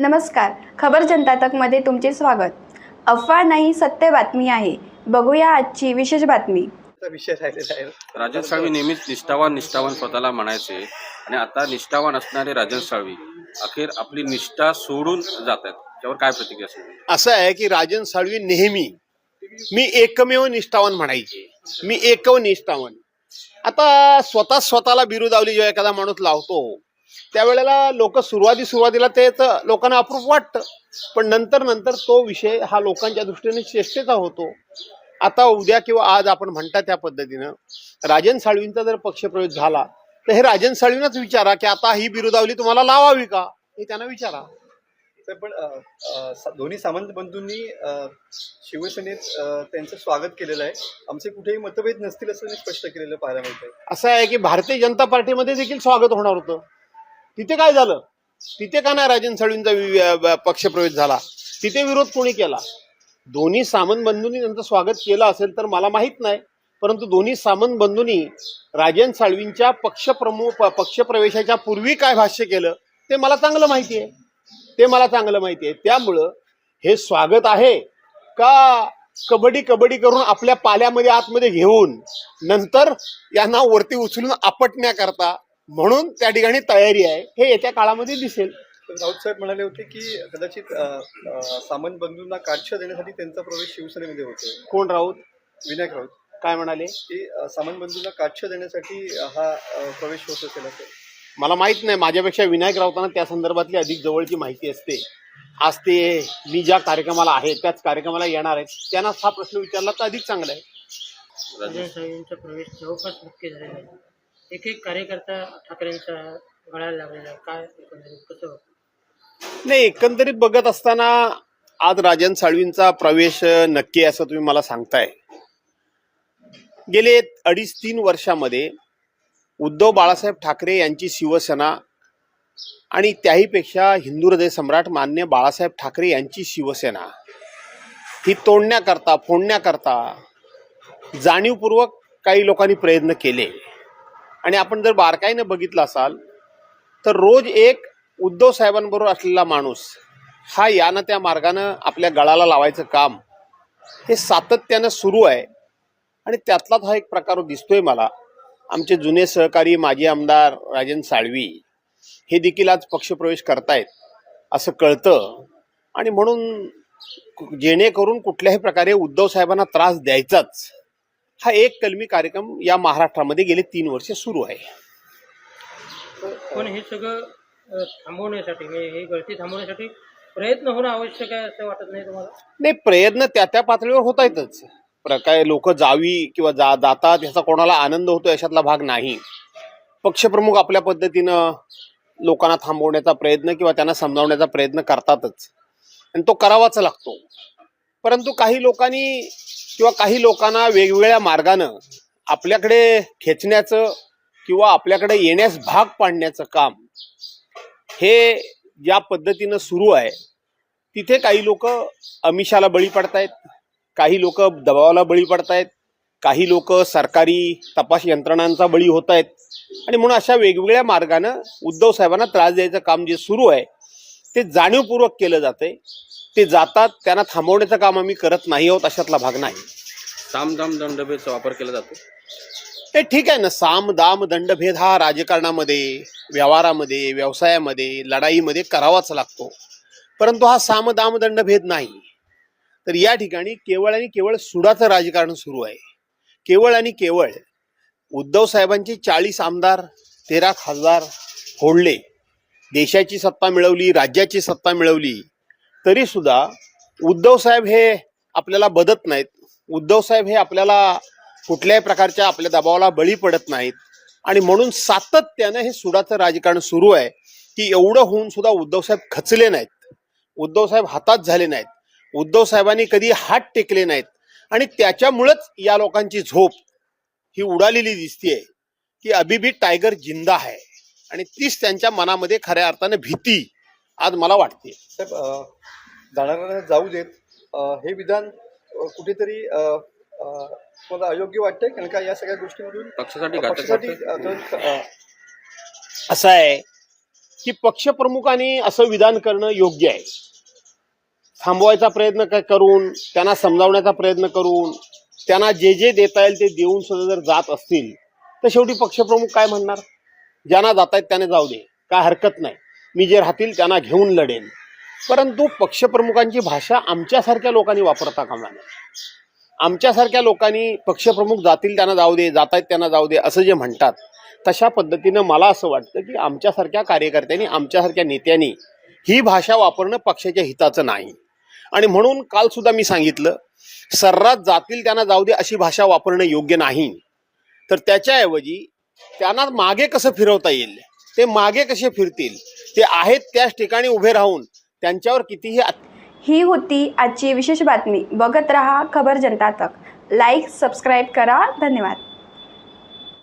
नमस्कार. खबर जनता तकमध्ये तुमचे स्वागत. अफवा नाही सत्य बातमी आहे. बघूया आजची विशेष बातमी. चा विषय राहिलेला आहे. राजन साळवी नेहमीच निष्ठावान निष्ठावान स्वतःला म्हणायचे. आणि आता निष्ठावान असणारे राजन साळवी अखेर आपली निष्ठा सोडून जात आहेत त्यावर काय प्रतिक्रिया असेल असं आहे की राजन साळवी नेहमी मी एकमेव निष्ठावान म्हणायचे. मी एकव निष्ठावान. आता स्वतः स्वतःला बिरुदावली जेव्हा एखादा माणूस लावतो त्यावेळेला लोक सुरुवाती सुरुवातीला ते तर लोकांना अप्रूप वाटतं. पण नंतर नंतर तो विषय हा लोकांच्या दृष्टीने चेष्टेचा होतो. आता उद्या किंवा आज आपण म्हणता त्या पद्धतीनं राजन साळवींचा जर पक्षप्रवेश झाला तर हे राजन साळवींनाच विचारा की आता ही बिरुदावली तुम्हाला लावावी का? हे त्यांना विचारा. पण दोन्ही सामंत बंधूंनी शिवसेनेत त्यांचं स्वागत केलेलं आहे. आमचे कुठेही मतभेद नसतील असं स्पष्ट केलेलं पाहायला मिळतंय. असं आहे की भारतीय जनता पार्टीमध्ये देखील स्वागत होणार होतं. तिथे काय झालं? तिथे का नाही राजन साळवींचा वि- पक्षप्रवेश झाला? तिथे विरोध कोणी केला? दोन्ही सामंत बंधूंनी त्यांचं स्वागत केलं असेल तर मला माहीत नाही. परंतु दोन्ही सामंत बंधूंनी राजन साळवींच्या पक्षप्रमुख प- पक्षप्रवेशाच्या पूर्वी काय भाष्य केलं ते मला चांगलं माहिती आहे. ते मला चांगलं माहिती आहे. त्यामुळं हे स्वागत आहे का कबड्डी कबड्डी करून आपल्या पाल्यामध्ये आतमध्ये घेऊन नंतर यांना वरती उचलून आपटण्याकरता म्हणून त्या ठिकाणी तयारी आहे. हे येत्या काळामध्ये दिसेल. तर राऊत साहेब म्हणाले होते की कदाचित सामंत बंधूंना काढशा देण्यासाठी त्यांचा प्रवेश शिवसेनेमध्ये होतोय. कोण राऊत? विनायक राऊत. काय म्हणाले? की सामंत बंधूंना काढशा देण्यासाठी हा प्रवेश होत असेल असं. मला माहीत नाही. माझ्यापेक्षा विनायक राऊतांना त्या संदर्भातली अधिक जवळची माहिती असते. आज ते मी ज्या कार्यक्रमाला आहे त्याच कार्यक्रमाला येणार आहेत. त्यांना हा प्रश्न विचारला तर अधिक चांगला आहे. प्रवेश जवळपास नक्की झालेला आहे. एक एक कार्यकर्ता ठाकरेंच्या गळायला लागलेला काय एकंदरीत? कसं नाही एकंदरीत बघत असताना आज राजन साळवींचा प्रवेश नक्की असं तुम्ही मला सांगताय. गेले अडीच तीन वर्षामध्ये उद्धव बाळासाहेब ठाकरे यांची शिवसेना आणि त्याहीपेक्षा हिंदू हृदय सम्राट मान्य बाळासाहेब ठाकरे यांची शिवसेना ही तोडण्याकरता फोडण्याकरता जाणीवपूर्वक काही लोकांनी प्रयत्न केले. आणि आपण जर बारकाईनं बघितलं असाल तर रोज एक उद्धव साहेबांबरोबर असलेला माणूस हा यानं त्या मार्गानं आपल्या गळाला लावायचं काम हे सातत्यानं सुरू आहे. आणि त्यातलाच हा एक प्रकार दिसतोय मला. आमचे जुने सहकारी माजी आमदार राजन साळवी हे देखील आज पक्षप्रवेश करतायत असं कळतं. आणि म्हणून जेणेकरून कुठल्याही प्रकारे उद्धव साहेबांना त्रास द्यायचाच. हा एक कलमी कार्यक्रम या महाराष्ट्रामध्ये गेले तीन वर्ष सुरू आहे. पण हे सगळं थांबवण्यासाठी ही गळती थांबवण्यासाठी प्रयत्न होणं आवश्यक आहे असं वाटत नाही तुम्हाला? नाही प्रयत्न त्या त्या पातळीवर होत आहेतच. काय लोक जावी किंवा जा जातात ह्याचा कोणाला आनंद होतो याच्यातला भाग नाही. पक्षप्रमुख आपल्या पद्धतीनं लोकांना थांबवण्याचा प्रयत्न किंवा त्यांना समजावण्याचा प्रयत्न करतातच. आणि तो करावाच लागतो. परंतु काही लोकांनी किंवा काही लोकांना वेगवेगळ्या मार्गानं आपल्याकडे खेचण्याचं किंवा आपल्याकडे येण्यास भाग पाडण्याचं काम हे ज्या पद्धतीनं सुरू आहे तिथे काही लोक अमिषाला बळी पडतायत काही लोक दबावाला बळी पडतायत काही लोक सरकारी तपास यंत्रणांचा बळी होत आहेत आणि म्हणून अशा वेगवेगळ्या मार्गानं उद्धव साहेबांना त्रास द्यायचं काम जे सुरू आहे ते जाणीवपूर्वक केलं जातंय. ते जातात त्यांना थांबवण्याचं काम आम्ही करत नाही आहोत अशातला भाग नाही. सामदाम दंडभेदचा वापर केला जातो? हे ठीक आहे ना. साम दाम दंडभेद हा राजकारणामध्ये व्यवहारामध्ये व्यवसायामध्ये लढाईमध्ये करावाच लागतो. परंतु हा साम दाम दंडभेद नाही. तर या ठिकाणी केवळ आणि केवळ सुडाचं राजकारण सुरू आहे. केवळ आणि केवळ उद्धव साहेबांचे चाळीस आमदार तेरा खासदार फोडले. देशाची सत्ता मिळवली राज्याची सत्ता मिळवली. तरी सुद्धा उद्धव साहेब हे आपल्याला बदत नाहीत. उद्धव साहेब हे आपल्याला कुठल्याही प्रकारच्या आपल्या दबावाला बळी पडत नाहीत. आणि म्हणून सातत्यानं हे सुडाचं राजकारण सुरू आहे की एवढं होऊन सुद्धा उद्धवसाहेब खचले नाहीत. उद्धवसाहेब हातात झाले नाहीत. उद्धव साहेबांनी कधी हात टेकले नाहीत. आणि त्याच्यामुळंच या लोकांची झोप ही उडालेली दिसतीये की अभिबी टायगर जिंदा आहे. आणि तीच त्यांच्या मनामध्ये खऱ्या अर्थानं भीती आज मला वाटते. साहेब जाणाऱ्यांना जाऊ देत. अ, हे विधान अ, कुठेतरी अ, अ, तुम्हाला अयोग्य वाटतंय? कारण का या सगळ्या गोष्टीमधून पक्षासाठी घातक पक्षासाठी वाटतं. अ, जो, अ, असं आहे की पक्षप्रमुखांनी असं विधान करणं योग्य आहे. थांबवायचा प्रयत्न काय करून त्यांना समजावण्याचा प्रयत्न करून त्यांना जे जे देता येईल ते देऊन सुद्धा जर जात असतील तर शेवटी पक्षप्रमुख काय म्हणणार? ज्यांना जात आहेत त्याने जाऊ दे. काय हरकत नाही. मी जे राहतील त्यांना घेऊन लढेन. परंतु पक्षप्रमुखांची भाषा आमच्यासारख्या लोकांनी वापरता कामा नये. आमच्यासारख्या लोकांनी पक्षप्रमुख जातील त्यांना जाऊ दे जात आहेत त्यांना जाऊ दे असं जे म्हणतात तशा पद्धतीनं मला असं वाटतं की आमच्यासारख्या कार्यकर्त्यांनी आमच्यासारख्या नेत्यांनी ही भाषा वापरणं पक्षाच्या हिताचं नाही. आणि म्हणून कालसुद्धा मी सांगितलं सर्रास जातील त्यांना जाऊ दे अशी भाषा वापरणं योग्य नाही. तर त्याच्याऐवजी त्यांना मागे कसं फिरवता येईल? ते मागे कसे फिरतील? ते आहेत त्याच ठिकाणी उभे राहून. त्यांच्यावर कितीही ही होती आजची विशेष बातमी. बघत रहा खबर जनता तक. लाईक सबस्क्राईब करा. धन्यवाद.